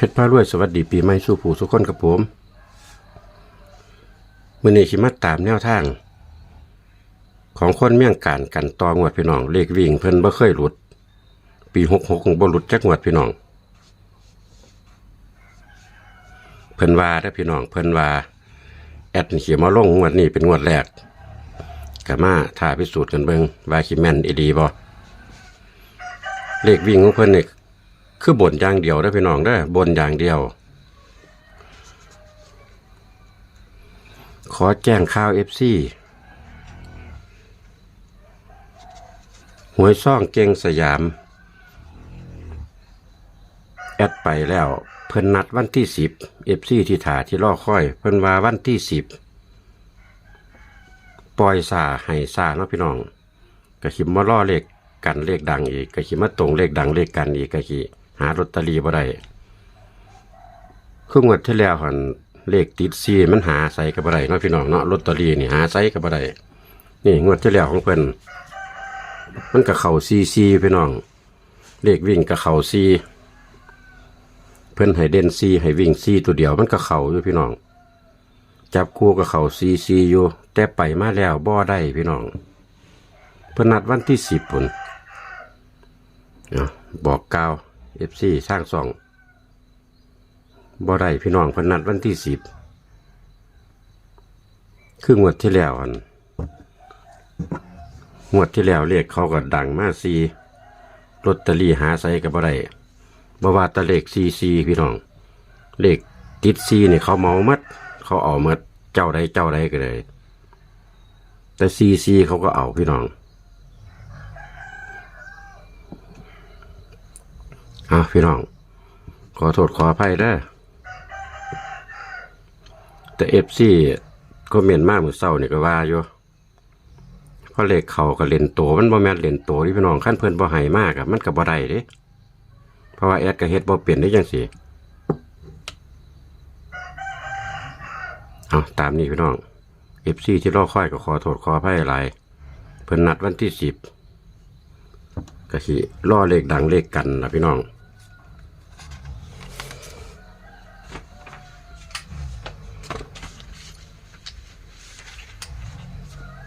เพชรพารวยสวัสดีปีใหม่สู่ผู้สุกคนกับผมมื่อนี้ชิมาตามแนวทาง ของคนเมี่ยงการกันตองวดพี่น้อง เลขวิ่งเพิ่นบ่เคยหลุด ปีหกหกบ่หลุดจักงวดพี่น้อง เพิ่นว่าเด้อพี่น้องเพิ่นว่า แอดเขียมาลงงวดนี้เป็นงวดแรกก็มาถ่าพิสูจน์กันเบิงว่าสิแม่นอีดีบ่เลขวิ่งของเพิ่นนี่ คือบ่นอย่างเดียวได้พี่น้องได้อบนอย่างเดียว ขอแจ้งข่าวเอฟซีหวยซ่องเก่งสยาม แอดไปแล้ว เพิ่นนัดวันที่สิบเอฟซีที่ถาที่รอค่อย เพิ่นว่าวันที่สิบปล่อยซาให้ซาเนาะพี่น้องกระขิมมาล่อเลขกันเลขดังอีกกระขิมมาตรงเลขดังเลขกันอีกกระขิ หาลอตเตอรี่บ่ได้คืองวดที่แล้วหันเลขติดซีมันหาใส่กับบ่ได้เนาะพี่น้องเนาะลอตเตอรี่นี่หาใส่กับบ่ได้นี่งวดที่แล้วของเพิ่นมันก็เข้าซีซีพี่น้อง เลขวิ่งก็เข้าซีเพิ่นให้เด่นซีให้วิ่งซีตัวเดียวมันก็เข้าอยู่พี่น้อง จับคู่กับเข้าซีซีอยู่แต่ไปมาแล้วบ่ได้พี่น้องเพิ่นนัดวันที่สิบพุ่นเนาะบอกกล่าว เอฟซีสร้างสองบ่ได้พี่น้องพนัดวันที่สิบคืองวดที่แล้วอันงวดที่แล้วเลขเขาก็ดังมาซีลอตเตอรี่หาใส่กับบ่ได้บ่ว่าตะเลขซีซีพี่น้อง เลขติดซีเนี่ยเขาเมาหมัด เขาเอาหมัดเจ้าใดเจ้าใดก็เลย แต่ซีซีเขาก็เอาพี่น้อง อะพี่น้อง ขอโทษขออภัยเด้แต่เอฟซีก็เมียนมากเหมือนเศร้านี่ก็ว่าอยู่เพราะเลขเขาก็เล่นโตมันบ่แม่นเล่นโตที่พี่น้องขั้นเพิ่อนบ่ให้มากอะมันก็บ่ได้เด้เพราะว่าแอดก็เฮ็ดบ่เปลี่ยนได้จังซี่เอาตามนี้พี่น้องเอฟซีที่รอค่อยก็ขอโทษขออภัยหลายเพิ่นนัดวันที่สิบก็สิล่อเลขดังเลขกันล่ะพี่น้อง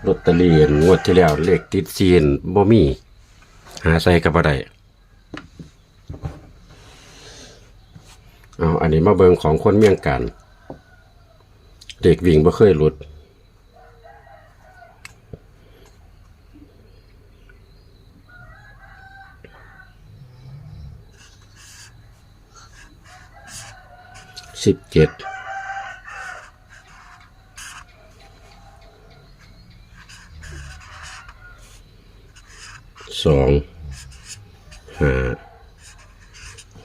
ลอตเตอรี่งวดที่แล้วเลขติดซีนบ่มี หาใส่กับบ่ได้เอาอันนี้มาเบิงของคนเมี่ยงกัน เด็กวิ่งบ่เคยหลุด สิบเจ็ด สองห้า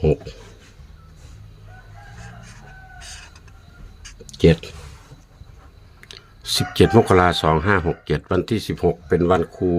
หกเจ็ดสิบเจ็ดมกราสองห้าหกเจ็ดวันที่สิบหกเป็นวันครู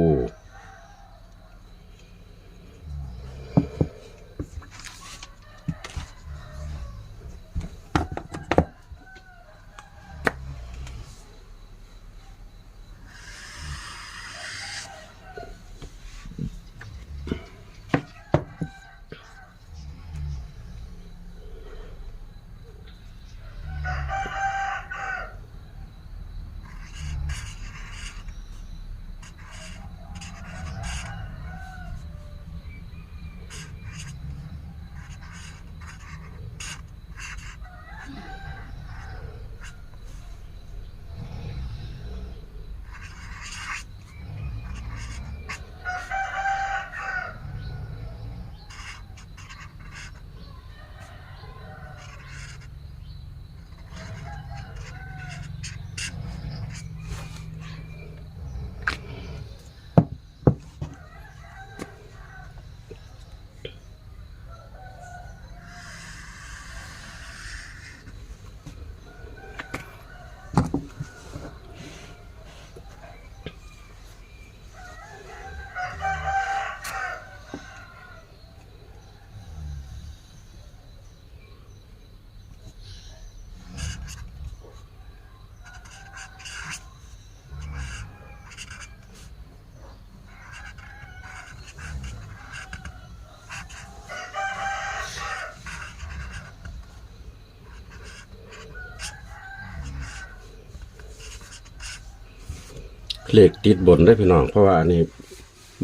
เลขติดบนได้พี่น้อง เพราะว่าอันนี้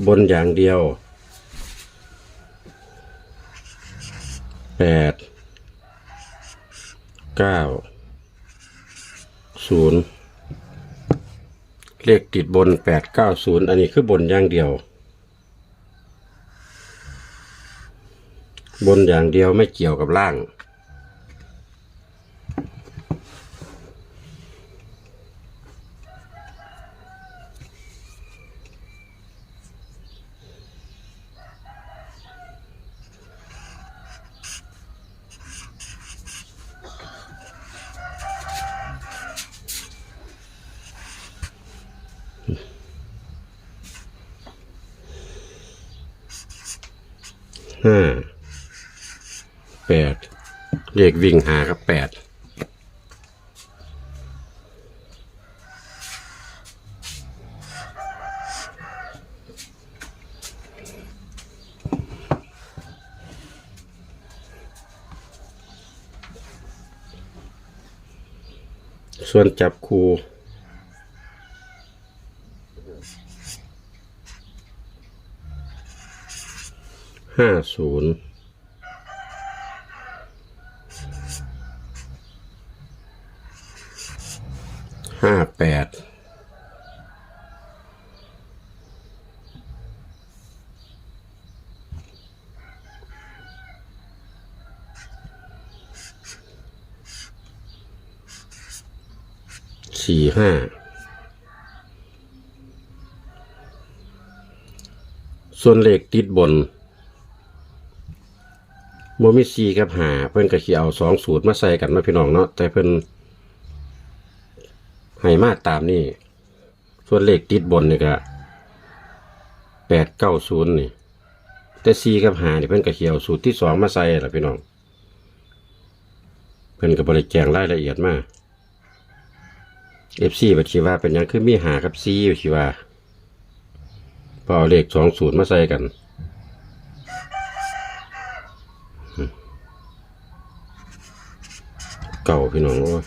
บนอย่างเดียวแปดเก้าศูนย์เลขติดบนแปดเก้าศูนย์อันนี้คือบนอย่างเดียว บนอย่างเดียวไม่เกี่ยวกับล่าง ห้าแปด เลขวิ่งหากับแปดส่วนจับคูห้าศูนย์ ห้าแปด สี่ห้าส่วนเลขติดบนโมมิซีกับหาเพิ่นก็เขียวสองสูตรมาใส่กันมาพี่น้องเนาะแต่เพิ่นให้มาตามนี่ส่วนเลขติดบนนี่ก็แปดเก้าศูนย์นี่ แต่ซีกับหาเนี่เพิ่นก็เขียวสูตรที่สองมาใส่ละพี่น้อง เพิ่นก็บริแจงรายละเอียดมาก เอฟซีบัชีว่าเป็นยังคือมีหากับซีบัชีว่าพอเอาเลขสองศูนย์มาใส่กันเก่าพี่น้องโอ้ย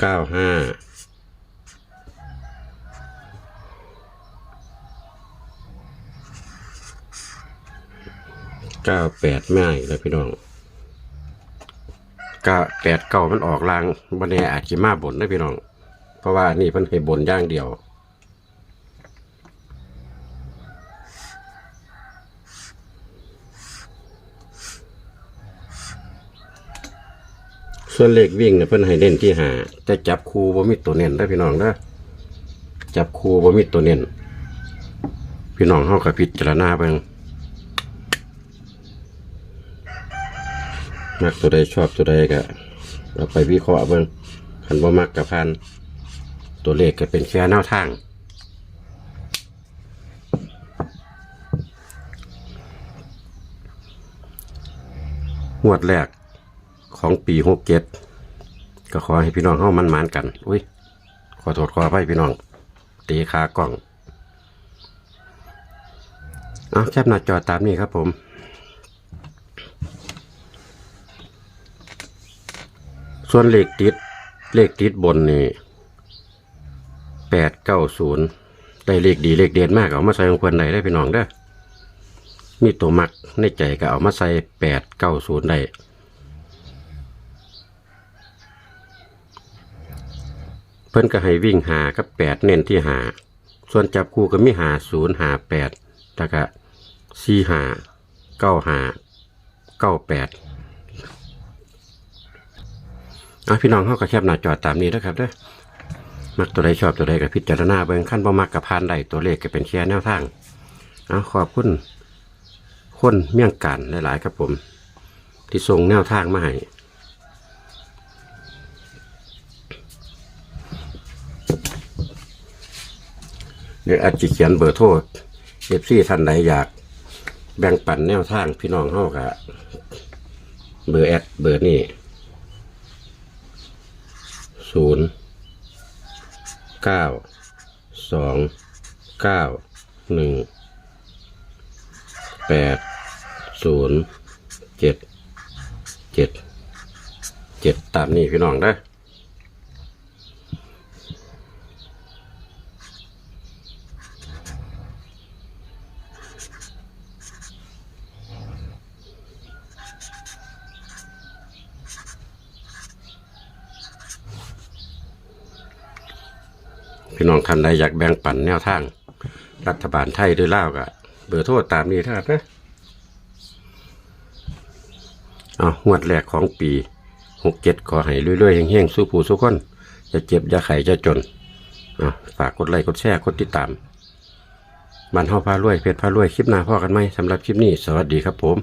เก้าห้าเก้าแปดไม่แล้วพี่น้อง ก้าแปดเก้ามันออกลางบันแน่อาจจะมาบนนะพี่น้อง เพราะว่านี่เพิ่นให้บนย่างเดียว ส่วนเลขวิ่งเนี่ยเพิ่นให้เน้นที่หาแต่จับคูบ่มีตัวเน้นได้พี่น้องเด้อจับคูบ่มีตัวเน้นพี่น้องเฮาก็พิจารณาเบิ่ง มักตัวใดชอบตัวใดก็เอาไปวิเคราะห์เบิ่งคันบ่ามักก็พันตัวเลขก็เป็นแค่แนวทางงวดแรกของปีหกเจ็ดก็ขอให้พี่น้องเข้ามันมานกัน อุ้ย ขอโทษขออภัยพี่น้อง ตีขากล้อง เอาแคบหน้าจอตามนี้ครับผม ส่วนเลขติด เลขติดบนนี่แปดเก้าศูนย์ได้เลขดีเลขเด่นมากเอามาใส่ของควรได้ได้พี่น้องเด้อมีตัวมักในใจก็เอามาใส่แปดเก้าศูนย์ได้เพิ่นก็ให้วิ่งหากับแปดเน้นที่หาส่วนจับคู่ก็มีหาศูนย์หาแปดแล้วก็สี่หาเก้าหาเก้าแปด อะพี่น้องเขาก็แคบหน้าจอตามนี้นะครับเด้อมักตัวใดชอบตัวใดก็พิจารณาเบิ่งขั้นบ่มักกับพานใดตัวเลขก็เป็นแค่แนวทางเอาขอบคุณคนเมี่ยงกันหลาย ๆ ครับผม ที่ส่งแนวทางมาให้เดี๋ยวอาจจะเขียนเบอร์โทรเอฟซีท่านไหนอยากแบ่งปันแนวทางพี่น้องเฮากะเบอร์แอดเบอร์นี่ ศูนย์เก้าสองเก้าหนึ่งแปดศูนย์เจ็ดเจ็ดเจ็ดตามนี้พี่น้องได้ พี่น้องท่านใดอยากแบ่งปันแนวทาง รัฐบาลไทยหรือลาวก็เบอร์โทรตามนี้นะครับนะเอางวดแรกของปีหกเจ็ดขอให้เรื่อยๆเฮงๆสู้ผู้สู้คนจะเจ็บจะไข้จะจนเอาฝากกดไลค์กดแชร์กดติดตามบ้านเฮาพารวยเพจพารวยคลิปหน้าพ่อกันไหมสำหรับคลิปนี้ สวัสดีครับผม